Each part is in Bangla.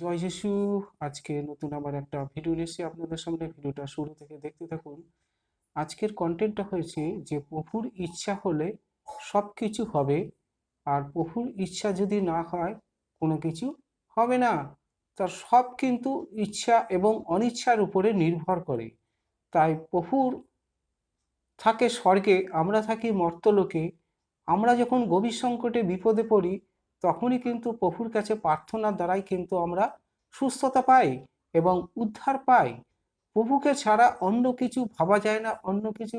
জয় যিশু। আজকে নতুন আবার একটা ভিডিও এসেছি আপনাদের সামনে ভিডিওটা শুরু থেকে দেখতে থাকুন। আজকের কন্টেন্টটা হয়েছে যে প্রভুর ইচ্ছা হলে সব কিছু হবে, আর প্রভুর ইচ্ছা যদি না হয়, কোনো কিছু হবে না। তার সব কিন্তু ইচ্ছা এবং অনিচ্ছার উপরে নির্ভর করে। তাই প্রভুর থাকে স্বর্গে, আমরা থাকি মর্তলোকে। আমরা যখন গভীর সংকটে বিপদে পড়ি তখনই কিন্তু প্রভুর কাছে প্রার্থনার দ্বারাই কিন্তু আমরা সুস্থতা পাই এবং উদ্ধার পাই। প্রভুকে ছাড়া অন্য কিছু ভাবা যায় না, অন্য কিছু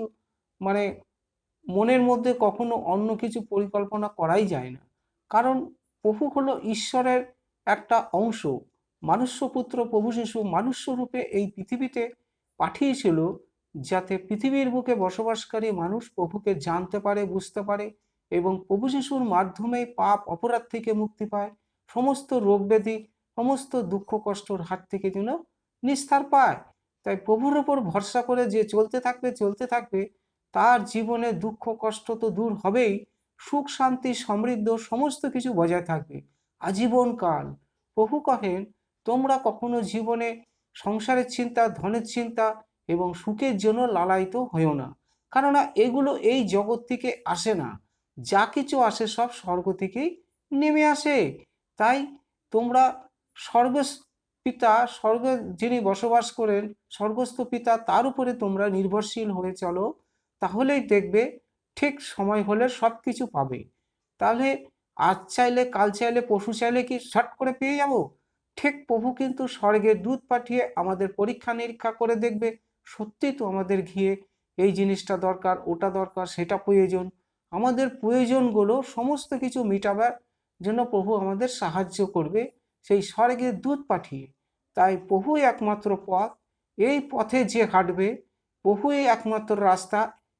মানে মনের মধ্যে কখনো অন্য কিছু পরিকল্পনা করাই যায় না। কারণ প্রভু হলো ঈশ্বরের একটা অংশ। মানুষ্যপুত্র প্রভু শিশু মানুষ্য রূপে এই পৃথিবীতে পাঠিয়েছিল যাতে পৃথিবীর বুকে বসবাসকারী মানুষ প্রভুকে জানতে পারে, বুঝতে পারে এবং প্রভু শিশুর মাধ্যমে পাপ অপরাধ থেকে মুক্তি পায়, সমস্ত রোগ ব্যাধি, সমস্ত দুঃখ কষ্টর হাত থেকে যেন নিস্তার পায়। তাই প্রভুর ওপর ভরসা করে যে চলতে থাকবে চলতে থাকবে, তার জীবনে দুঃখ কষ্ট তো দূর হবেই, সুখ, শান্তি, সমৃদ্ধ সমস্ত কিছু বজায় থাকবে। আজীবন কাল। প্রভু কহেন, তোমরা কখনো জীবনে সংসারের চিন্তা, ধনের চিন্তা এবং সুখের জন্য লালায়িত হয়েও না, কেননা এগুলো এই জগৎ থেকে আসে না। যা কিছু আসে সব স্বর্গ থেকেই নেমে আসে। তাই তোমরা স্বর্গ পিতা, স্বর্গ যিনি বসবাস করেন, স্বর্গস্থ পিতা, তার উপরে তোমরা নির্ভরশীল হয়ে চলো। তাহলেই দেখবে ঠিক সময় হলে সব কিছু পাবে। তাহলে আজ চাইলে, কাল চাইলে পশু চাইলে কি শট করে পেয়ে যাব? ঠিক প্রভু কিন্তু স্বর্গের দুধ পাঠিয়ে আমাদের পরীক্ষা নিরীক্ষা করে দেখবে। সত্যি তো আমাদের ঘিয়ে এই জিনিসটা দরকার, ওটা দরকার, সেটা প্রয়োজন। আমাদের প্রয়োজনগুলো সমস্ত কিছু মেটাবার জন্য প্রভু আমাদের সাহায্য করবে। সেই স্বর্গের দুধ পাঠিয়ে, তাই প্রভুই একমাত্র পথ। এই পথে যে হাঁটবে, প্রভুই একমাত্র রাস্তা।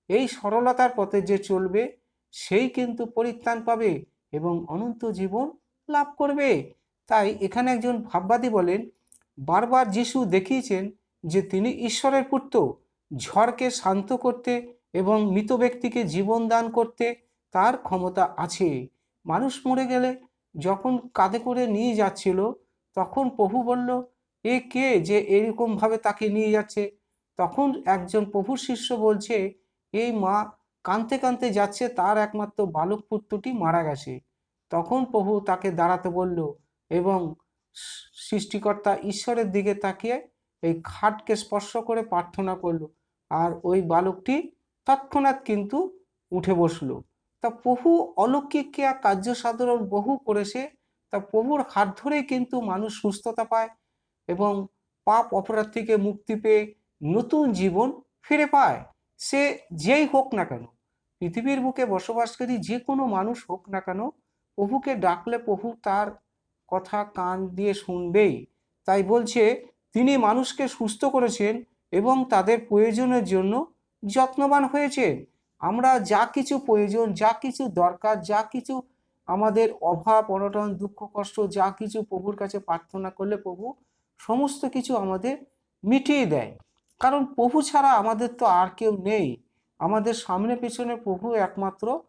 এই সরলতার পথে যে চলবে, সেই কিন্তু পরিত্রাণ পাবে এবং অনন্ত জীবন লাভ করবে। তাই এখানে একজন ভাববাদী বলেন, বারবার যিশু দেখিয়েছেন যে তিনি ঈশ্বরের পুত্র। ঝড়কে শান্ত করতে এবং মৃত ব্যক্তিকে জীবন দান করতে তার ক্ষমতা আছে। মানুষ মরে গেলে যখন কাঁধে করে নিয়ে যাচ্ছিল, তখন প্রভু বলল, এ কে যে এরকমভাবে তাকে নিয়ে যাচ্ছে? তখন একজন প্রভুর শিষ্য বলছে এই মা কানতে কানতে যাচ্ছে, তার একমাত্র বালক পুত্রটি মারা গেছে। তখন প্রভু তাকে দাঁড়াতে বলল এবং সৃষ্টিকর্তা ঈশ্বরের দিকে তাকিয়ে এই খাটকে স্পর্শ করে প্রার্থনা করল। আর ওই বালকটি তৎক্ষণাৎ কিন্তু উঠে বসল। তা প্রভু অলৌকিক ক্রিয়া কার্য সাধারণ বহু করেছে। তা প্রভুর হাত ধরেই কিন্তু মানুষ সুস্থতা পায় এবং পাপ অপরাধ থেকে মুক্তি পেয়ে নতুন জীবন ফিরে পায়। সে যেই হোক না কেন, পৃথিবীর বুকে বসবাসকারী যে কোনো মানুষ হোক না কেন, প্রভুকে ডাকলে প্রভু তার কথা কান দিয়ে শুনবেই। তাই বলছে, তিনি মানুষকে সুস্থ করেছেন এবং তাদের প্রয়োজনের জন্য যত্নবান হয়েছেন আমরা যা কিছু প্রয়োজন, যা কিছু দরকার, যা কিছু আমাদের অভাব, অনটন, দুঃখ, কষ্ট, যা কিছু প্রভুর কাছে প্রার্থনা করলে প্রভু সমস্ত কিছু আমাদের মিটিয়ে দেয়। কারণ প্রভু ছাড়া আমাদের তো আর কেউ নেই। আমাদের সামনে পেছনে প্রভু একমাত্র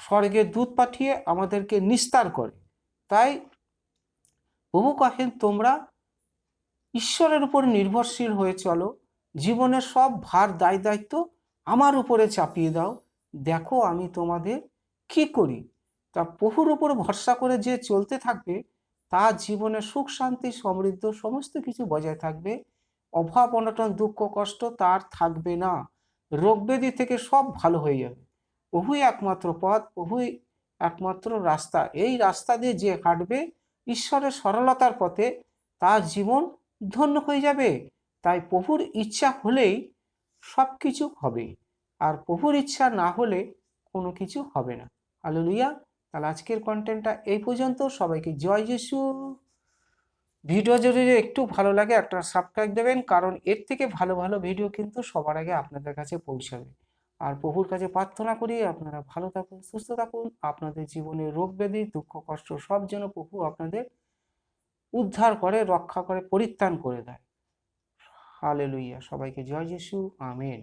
স্বর্গে দুধ পাঠিয়ে আমাদেরকে নিস্তার করে। তাই প্রভু কহেন, তোমরা ঈশ্বরের উপর নির্ভরশীল হয়ে চলো। জীবনের সব ভার দায় দায়িত্ব আমার উপরে চাপিয়ে দাও। দেখো আমি তোমাদের কি করি। তা প্রভুর উপর ভরসা করে যে চলতে থাকবে তার জীবনে সুখ, শান্তি, সমৃদ্ধ সমস্ত কিছু বজায় থাকবে। অভাব, অনটন, দুঃখ, কষ্ট তার থাকবে না। রোগ ব্যাধি থেকে সব ভালো হয়ে যাবে। প্রভুই একমাত্র পথ, প্রভুই একমাত্র রাস্তা। এই রাস্তা দিয়ে যে হাঁটবে, ঈশ্বরের সরলতার পথে তার জীবন ধন্য হয়ে যাবে। তাই প্রভুর ইচ্ছা হলেই সব কিছু হবে। আর প্রভুর ইচ্ছা না হলে কোনো কিছু হবে না। আলুলিয়া তাহলে আজকের কন্টেন্টটা এই পর্যন্ত। সবাইকে জয় যিশু। ভিডিও যদি একটু ভালো লাগে একটা সাবস্ক্রাইব দেবেন, কারণ এর থেকে ভালো ভালো ভিডিও কিন্তু সবার আগে আপনাদের কাছে পৌঁছাবে। আর প্রভুর কাছে প্রার্থনা করি, আপনারা ভালো থাকুন, সুস্থ থাকুন। আপনাদের জীবনে রোগ ব্যাধি, দুঃখ, কষ্ট সব যেন প্রভু আপনাদের উদ্ধার করে, রক্ষা করে, পরিত্রাণ করে দেয়। হালে লইয়া সবাইকে জয় যিশু। আমেন।